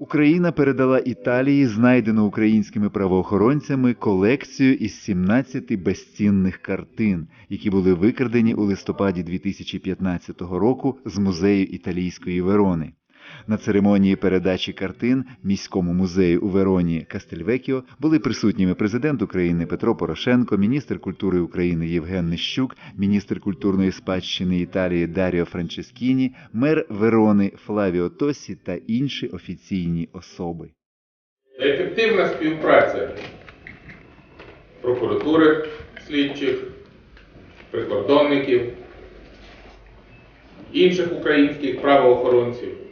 Україна передала Італії знайдену українськими правоохоронцями колекцію із 17 безцінних картин, які були викрадені у листопаді 2015 року з музею італійської Верони. На церемонії передачі картин міському музею у Вероні Кастельвекіо були присутніми президент України Петро Порошенко, міністр культури України Євген Нищук, міністр культурної спадщини Італії Даріо Франческіні, мер Верони Флавіо Тосі та інші офіційні особи. Ефективна співпраця прокуратури, слідчих, прикордонників, інших українських правоохоронців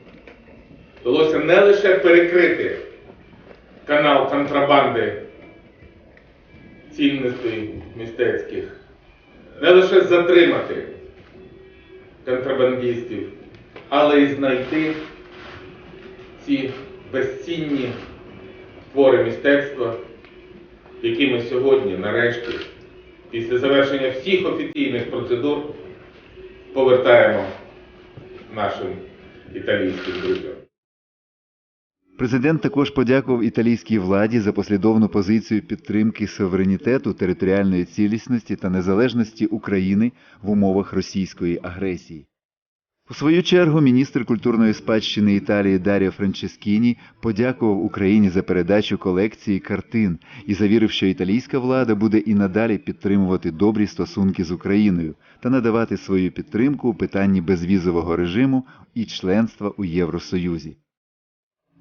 вдалося не лише перекрити канал контрабанди цінностей мистецьких, не лише затримати контрабандистів, але й знайти ці безцінні твори мистецтва, які ми сьогодні, нарешті, після завершення всіх офіційних процедур, повертаємо нашим італійським друзям. Президент також подякував італійській владі за послідовну позицію підтримки суверенітету, територіальної цілісності та незалежності України в умовах російської агресії. У свою чергу міністр культурної спадщини Італії Даріо Франческіні подякував Україні за передачу колекції картин і завірив, що італійська влада буде і надалі підтримувати добрі стосунки з Україною та надавати свою підтримку у питанні безвізового режиму і членства у Євросоюзі.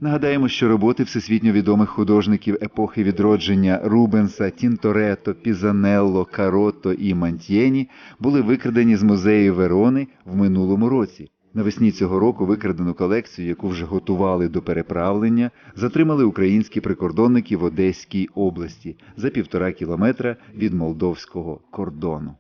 Нагадаємо, що роботи всесвітньо відомих художників епохи відродження Рубенса, Тінторетто, Пізанелло, Каротто і Мантьєні були викрадені з музею Верони в минулому році. Навесні цього року викрадену колекцію, яку вже готували до переправлення, затримали українські прикордонники в Одеській області за півтора кілометра від молдовського кордону.